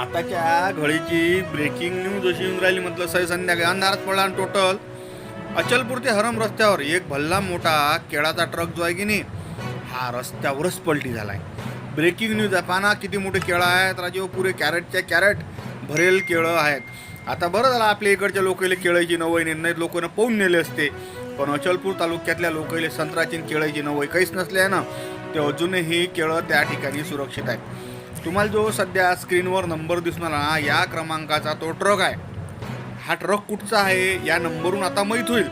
आताच्या घडीची breaking news अशी येऊन राहिली म्हटलं सही संध्याकाळी. अंधारात पडला आणि टोटल अचलपूर ते हरम रस्त्यावर एक भल्ला मोठा केळाचा ट्रक जो आहे की नाही हा रस्त्यावरच पलटी झालाय. ब्रेकिंग न्यूज आहे. पाना किती मोठे केळं आहेत राजीव पुरे कॅरेटच्या कॅरेट भरेल केळं आहेत. आता बरं झालं आपल्या इकडच्या लोकांना केळायची नवई नेत नाहीत लोकांना पाहून नेले असते. पण अचलपूर तालुक्यातल्या लोकांना संत्राची केळायची नवई काहीच नसले आहे ना ते अजूनही केळं त्या ठिकाणी सुरक्षित आहेत. तुम्हाला जो सध्या स्क्रीनवर नंबर दिसणार ना या क्रमांकाचा तो ट्रक आहे. हा ट्रक कुठचा आहे? या नंबरून आता माहीत होईल.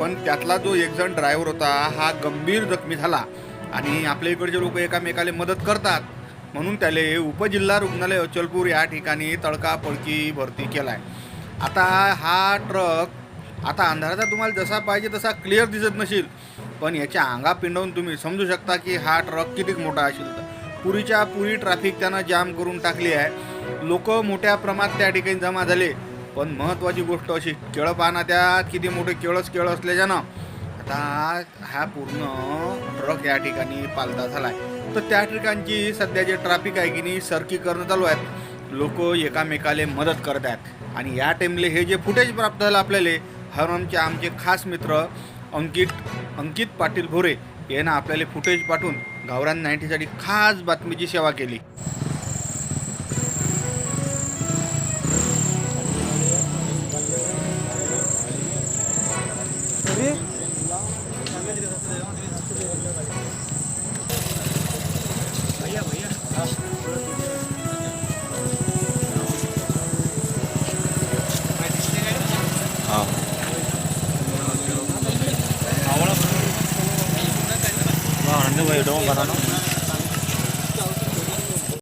पण त्यातला जो एक जण ड्रायव्हर होता हा गंभीर जखमी झाला. आणि आपल्या इकडचे लोक एकामेकाला मदत करतात. म्हणून त्याले उपजिल्हा रुग्णालय अचलपूर या ठिकाणी तडकापडकी भरती केलाय. आता हा ट्रक आता अंधाराचा तुम्हाला जसा पाहिजे तसा क्लिअर दिसत नसेल. पण याच्या अंगा पिंडवून तुम्ही समजू शकता की हा ट्रक किती मोठा असेल तर. पुरीच्या पुरी ट्रॅफिक त्यानं जाम करून टाकली आहे. लोक मोठ्या प्रमाणात त्या ठिकाणी जमा झाले. पण महत्त्वाची गोष्ट अशी केळं पाहना त्यात किती मोठे केळंच केळं असल्याच्यानं आता हा पूर्ण ट्रक या ठिकाणी पालता आहे तर त्या ठिकाणची सध्या जे ट्रॅफिक आहे की नाही सरकीकरण चालू आहेत. लोक एकामेकाले मदत करत आहेत. आणि या टाईमले हे जे फुटेज प्राप्त झालं आपल्याला हरमचे आमचे खास मित्र अंकित अंकित पाटील भोरे यानं आपल्याला फुटेज पाठवून गावरान नाईन्टीसाठी खास बातमीची सेवा केली. ఎందుకు పోయి డోమ్ బనానా